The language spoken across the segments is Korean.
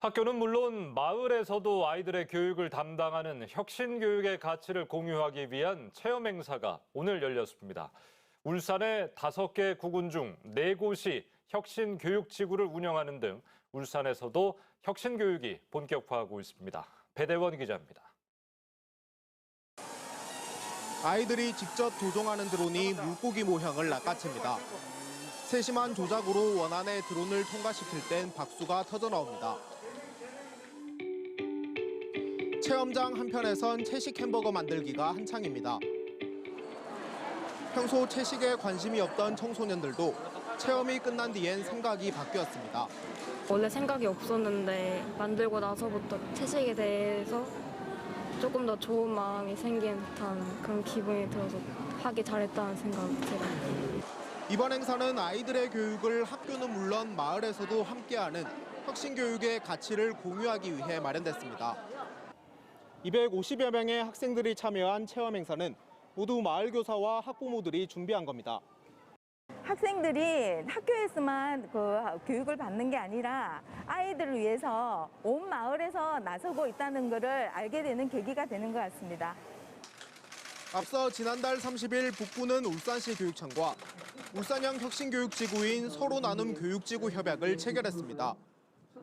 학교는 물론 마을에서도 아이들의 교육을 담당하는 혁신교육의 가치를 공유하기 위한 체험 행사가 오늘 열렸습니다. 울산의 다섯 개 구군 중 네 곳이 혁신교육지구를 운영하는 등 울산에서도 혁신교육이 본격화하고 있습니다. 배대원 기자입니다. 아이들이 직접 조종하는 드론이 물고기 모형을 낚아챕니다. 세심한 조작으로 원안의 드론을 통과시킬 땐 박수가 터져 나옵니다. 체험장 한편에선 채식 햄버거 만들기가 한창입니다. 평소 채식에 관심이 없던 청소년들도 체험이 끝난 뒤엔 생각이 바뀌었습니다. 원래 생각이 없었는데 만들고 나서부터 채식에 대해서 조금 더 좋은 마음이 생긴 듯한 그런 기분이 들어서 하기 잘했다는 생각이 들어요. 이번 행사는 아이들의 교육을 학교는 물론 마을에서도 함께하는 혁신교육의 가치를 공유하기 위해 마련됐습니다. 250여 명의 학생들이 참여한 체험 행사는 모두 마을 교사와 학부모들이 준비한 겁니다. 학생들이 학교에서만 그 교육을 받는 게 아니라 아이들을 위해서 온 마을에서 나서고 있다는 것을 알게 되는 계기가 되는 것 같습니다. 앞서 지난달 30일 북부는 울산시 교육청과 울산형 혁신교육지구인 서로 나눔 교육지구 협약을 체결했습니다.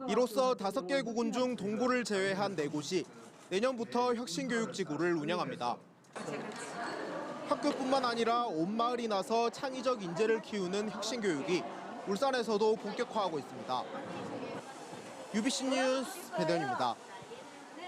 이로써 다섯 개 구군 중 동구를 제외한 네 곳이 내년부터 혁신교육지구를 운영합니다. 학교뿐만 아니라 온 마을이 나서 창의적 인재를 키우는 혁신교육이 울산에서도 본격화하고 있습니다. UBC 뉴스 배대현입니다.